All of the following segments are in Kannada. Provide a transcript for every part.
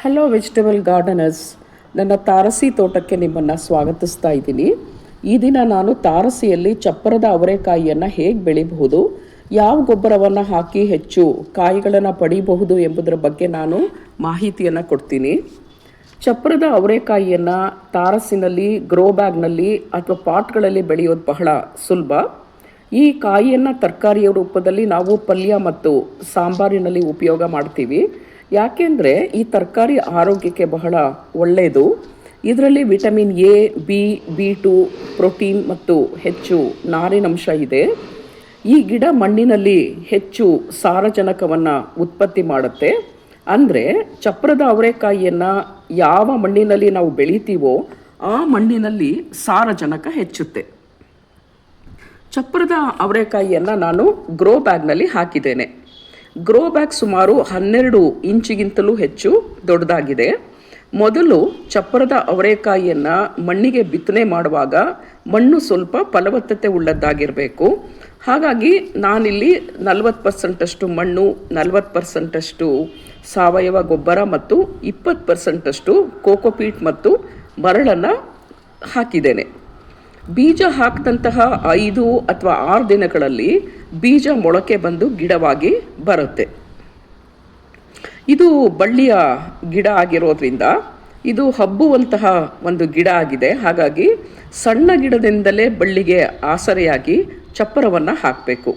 ಹಲೋ ವೆಜಿಟೇಬಲ್ ಗಾರ್ಡನರ್ಸ್ ನನ್ನ ತಾರಸಿ ತೋಟಕ್ಕೆ ನಿಮ್ಮನ್ನು ಸ್ವಾಗತಿಸ್ತಾ ಇದ್ದೀನಿ. ಈ ದಿನ ನಾನು ತಾರಸಿಯಲ್ಲಿ ಚಪ್ಪರದ ಅವರೆಕಾಯಿಯನ್ನು ಹೇಗೆ ಬೆಳಿಬಹುದು, ಯಾವ ಗೊಬ್ಬರವನ್ನು ಹಾಕಿ ಹೆಚ್ಚು ಕಾಯಿಗಳನ್ನು ಪಡೀಬಹುದು ಎಂಬುದರ ಬಗ್ಗೆ ನಾನು ಮಾಹಿತಿಯನ್ನು ಕೊಡ್ತೀನಿ. ಚಪ್ಪರದ ಅವರೆಕಾಯಿಯನ್ನು ತಾರಸಿನಲ್ಲಿ ಗ್ರೋ ಬ್ಯಾಗ್ನಲ್ಲಿ ಅಥವಾ ಪಾಟ್ಗಳಲ್ಲಿ ಬೆಳೆಯೋದು ಬಹಳ ಸುಲಭ. ಈ ಕಾಯಿಯನ್ನು ತರಕಾರಿಯ ರೂಪದಲ್ಲಿ ನಾವು ಪಲ್ಯ ಮತ್ತು ಸಾಂಬಾರಿನಲ್ಲಿ ಉಪಯೋಗ ಮಾಡ್ತೀವಿ. ಯಾಕೆಂದರೆ ಈ ತರಕಾರಿ ಆರೋಗ್ಯಕ್ಕೆ ಬಹಳ ಒಳ್ಳೆಯದು ಇದರಲ್ಲಿ vitamin A, B B two, protein ಮತ್ತು ಹೆಚ್ಚು ನಾರಿನಂಶ ಇದೆ. ಈ ಗಿಡ ಮಣ್ಣಿನಲ್ಲಿ ಹೆಚ್ಚು ಸಾರಜನಕವನ್ನು ಉತ್ಪತ್ತಿ ಮಾಡುತ್ತೆ. ಅಂದರೆ ಚಪ್ರದ ಅವರೆಕಾಯಿಯನ್ನು ಯಾವ ಮಣ್ಣಿನಲ್ಲಿ ನಾವು ಬೆಳಿತೀವೋ ಆ ಮಣ್ಣಿನಲ್ಲಿ ಸಾರಜನಕ ಹೆಚ್ಚುತ್ತೆ. ಚಪ್ಪರದ ಅವರೆಕಾಯಿಯನ್ನು ನಾನು ಗ್ರೋ ಬ್ಯಾಗ್ನಲ್ಲಿ ಹಾಕಿದ್ದೇನೆ. ಗ್ರೋ ಬ್ಯಾಗ್ ಸುಮಾರು ಹನ್ನೆರಡು ಇಂಚಿಗಿಂತಲೂ ಹೆಚ್ಚು ದೊಡ್ಡದಾಗಿದೆ. ಮೊದಲು ಚಪ್ಪರದ ಅವರೆಕಾಯಿಯನ್ನು ಮಣ್ಣಿಗೆ ಬಿತ್ತನೆ ಮಾಡುವಾಗ ಮಣ್ಣು ಸ್ವಲ್ಪ ಫಲವತ್ತತೆ ಉಳ್ಳದ್ದಾಗಿರಬೇಕು. ಹಾಗಾಗಿ ನಾನಿಲ್ಲಿ ನಲವತ್ತು ಪರ್ಸೆಂಟಷ್ಟು ಮಣ್ಣು, ನಲವತ್ತು ಪರ್ಸೆಂಟಷ್ಟು ಸಾವಯವ ಗೊಬ್ಬರ ಮತ್ತು ಇಪ್ಪತ್ತು ಪರ್ಸೆಂಟಷ್ಟು ಕೋಕೋಪೀಟ್ ಮತ್ತು ಮರಳನ್ನು ಹಾಕಿದ್ದೇನೆ. ಬೀಜ ಹಾಕಿದಂತಹ ಐದು ಅಥವಾ ಆರು ದಿನಗಳಲ್ಲಿ ಬೀಜ ಮೊಳಕೆ ಬಂದು ಗಿಡವಾಗಿ ಬರುತ್ತೆ. ಇದು ಬಳ್ಳಿಯ ಗಿಡ ಆಗಿರೋದ್ರಿಂದ ಇದು ಹಬ್ಬುವಂತಹ ಒಂದು ಗಿಡ ಆಗಿದೆ. ಹಾಗಾಗಿ ಸಣ್ಣ ಗಿಡದಿಂದಲೇ ಬಳ್ಳಿಗೆ ಆಸರೆಯಾಗಿ ಚಪ್ಪರವನ್ನು ಹಾಕಬೇಕು.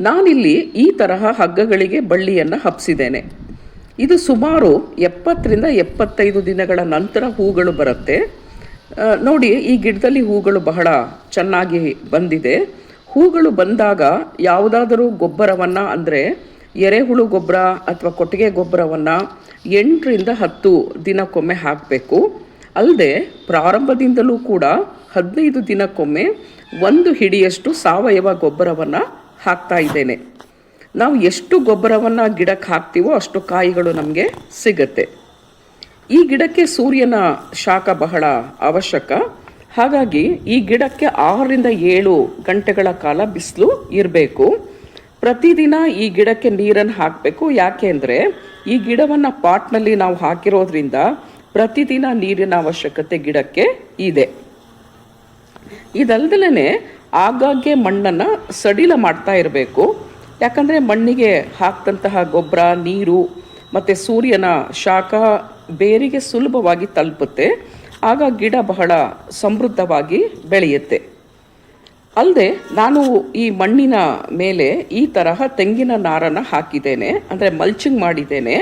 ನಾನಿಲ್ಲಿ ಈ ತರಹ ಹಗ್ಗಗಳಿಗೆ ಬಳ್ಳಿಯನ್ನು ಹಬ್ಸಿದ್ದೇನೆ. ಇದು ಸುಮಾರು ಎಪ್ಪತ್ತರಿಂದ ಎಪ್ಪತ್ತೈದು ದಿನಗಳ ನಂತರ ಹೂಗಳು ಬರುತ್ತೆ. ನೋಡಿ, ಈ ಗಿಡದಲ್ಲಿ ಹೂಗಳು ಬಹಳ ಚೆನ್ನಾಗಿ ಬಂದಿದೆ. ಹೂಗಳು ಬಂದಾಗ ಯಾವುದಾದರೂ ಗೊಬ್ಬರವನ್ನು, ಅಂದರೆ ಎರೆಹುಳು ಗೊಬ್ಬರ ಅಥವಾ ಕೊಟ್ಟಿಗೆ ಗೊಬ್ಬರವನ್ನು ಎಂಟರಿಂದ ಹತ್ತು ದಿನಕ್ಕೊಮ್ಮೆ ಹಾಕಬೇಕು. ಅಲ್ಲದೆ, ಪ್ರಾರಂಭದಿಂದಲೂ ಕೂಡ ಹದಿನೈದು ದಿನಕ್ಕೊಮ್ಮೆ ಒಂದು ಹಿಡಿಯಷ್ಟು ಸಾವಯವ ಗೊಬ್ಬರವನ್ನು ಹಾಕ್ತಾ ಇದ್ದೇನೆ. ನಾವು ಎಷ್ಟು ಗೊಬ್ಬರವನ್ನು ಗಿಡಕ್ಕೆ ಹಾಕ್ತೀವೋ ಅಷ್ಟು ಕಾಯಿಗಳು ನಮಗೆ ಸಿಗುತ್ತೆ. ಈ ಗಿಡಕ್ಕೆ ಸೂರ್ಯನ ಶಾಖ ಬಹಳ ಅವಶ್ಯಕ. ಹಾಗಾಗಿ ಈ ಗಿಡಕ್ಕೆ ಆರರಿಂದ ಏಳು ಗಂಟೆಗಳ ಕಾಲ ಬಿಸಿಲು ಇರಬೇಕು. ಪ್ರತಿದಿನ ಈ ಗಿಡಕ್ಕೆ ನೀರನ್ನು ಹಾಕಬೇಕು. ಯಾಕೆ ಅಂದರೆ ಈ ಗಿಡವನ್ನು ಪಾಟ್ನಲ್ಲಿ ನಾವು ಹಾಕಿರೋದ್ರಿಂದ ಪ್ರತಿದಿನ ನೀರಿನ ಅವಶ್ಯಕತೆ ಗಿಡಕ್ಕೆ ಇದೆ. ಇದಲ್ದಲೇ ಆಗಾಗ್ಗೆ ಮಣ್ಣನ್ನು ಸಡಿಲ ಮಾಡ್ತಾ ಇರಬೇಕು. ಯಾಕಂದರೆ ಮಣ್ಣಿಗೆ ಹಾಕ್ದಂತಹ ಗೊಬ್ಬರ ನೀರು ಮತ್ತು ಸೂರ್ಯನ ಶಾಖ ಬೇರಿಗೆ ಸುಲಭವಾಗಿ ತಲುಪುತ್ತೆ. ಆಗ ಗಿಡ ಬಹಳ ಸಮೃದ್ಧವಾಗಿ ಬೆಳೆಯುತ್ತೆ. ಅಲ್ಲದೆ ನಾನು ಈ ಮಣ್ಣಿನ ಮೇಲೆ ಈ ತರಹ ತೆಂಗಿನ ನಾರನ್ನು ಹಾಕಿದ್ದೇನೆ. ಅಂದರೆ ಮಲ್ಚಿಂಗ್ ಮಾಡಿದ್ದೇನೆ.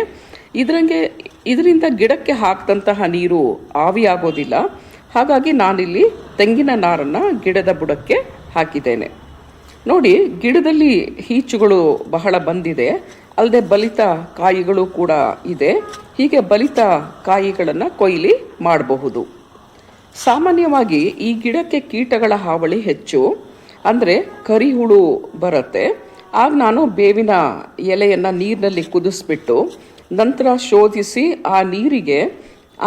ಇದರಂಗೆ, ಇದರಿಂದ ಗಿಡಕ್ಕೆ ಹಾಕಿದಂತಹ ನೀರು ಆವಿಯಾಗೋದಿಲ್ಲ ಹಾಗಾಗಿ ನಾನಿಲ್ಲಿ ತೆಂಗಿನ ನಾರನ್ನು ಗಿಡದ ಬುಡಕ್ಕೆ ಹಾಕಿದ್ದೇನೆ. ನೋಡಿ, ಗಿಡದಲ್ಲಿ ಹೀಚುಗಳು ಬಹಳ ಬಂದಿದೆ. ಅಲ್ಲದೆ ಬಲಿತ ಕಾಯಿಗಳು ಕೂಡ ಇದೆ. ಹೀಗೆ ಬಲಿತ ಕಾಯಿಗಳನ್ನು ಕೊಯ್ಲಿ ಮಾಡಬಹುದು. ಸಾಮಾನ್ಯವಾಗಿ ಈ ಗಿಡಕ್ಕೆ ಕೀಟಗಳ ಹಾವಳಿ ಹೆಚ್ಚು. ಅಂದರೆ ಕರಿಹುಳು ಬರುತ್ತೆ. ಆಗ ನಾನು ಬೇವಿನ ಎಲೆಯನ್ನು ನೀರಿನಲ್ಲಿ ಕುದಿಸ್ಬಿಟ್ಟು ನಂತರ ಶೋಧಿಸಿ ಆ ನೀರಿಗೆ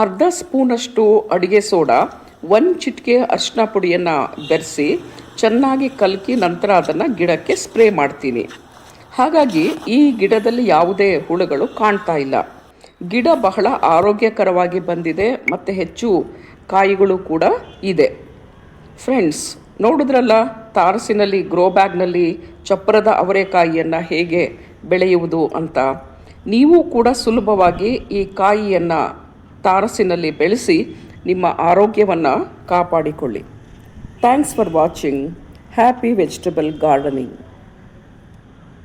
ಅರ್ಧ ಸ್ಪೂನಷ್ಟು ಅಡುಗೆ ಸೋಡಾ, ಒಂದು ಚಿಟಿಕೆ ಅರಿಶಿನ ಪುಡಿಯನ್ನು ಬೆರೆಸಿ ಚೆನ್ನಾಗಿ ಕಲಕಿ ನಂತರ ಅದನ್ನು ಗಿಡಕ್ಕೆ ಸ್ಪ್ರೇ ಮಾಡ್ತೀನಿ. ಹಾಗಾಗಿ ಈ ಗಿಡದಲ್ಲಿ ಯಾವುದೇ ಹುಳುಗಳು ಕಾಣ್ತಾ ಇಲ್ಲ. ಗಿಡ ಬಹಳ ಆರೋಗ್ಯಕರವಾಗಿ ಬಂದಿದೆ ಮತ್ತು ಹೆಚ್ಚು ಕಾಯಿಗಳು ಕೂಡ ಇದೆ. ಫ್ರೆಂಡ್ಸ್, ನೋಡಿದ್ರಲ್ಲ, ತಾರಸಿನಲ್ಲಿ, ಗ್ರೋ ಬ್ಯಾಗ್ನಲ್ಲಿ ಚಪ್ಪರದ ಅವರೆಕಾಯಿಯನ್ನು ಹೇಗೆ ಬೆಳೆಯುವುದು ಅಂತ. ನೀವು ಕೂಡ ಸುಲಭವಾಗಿ ಈ ಕಾಯಿಯನ್ನು ತಾರಸಿನಲ್ಲಿ ಬೆಳೆಸಿ ನಿಮ್ಮ ಆರೋಗ್ಯವನ್ನು ಕಾಪಾಡಿಕೊಳ್ಳಿ. Thanks for watching. Happy vegetable gardening.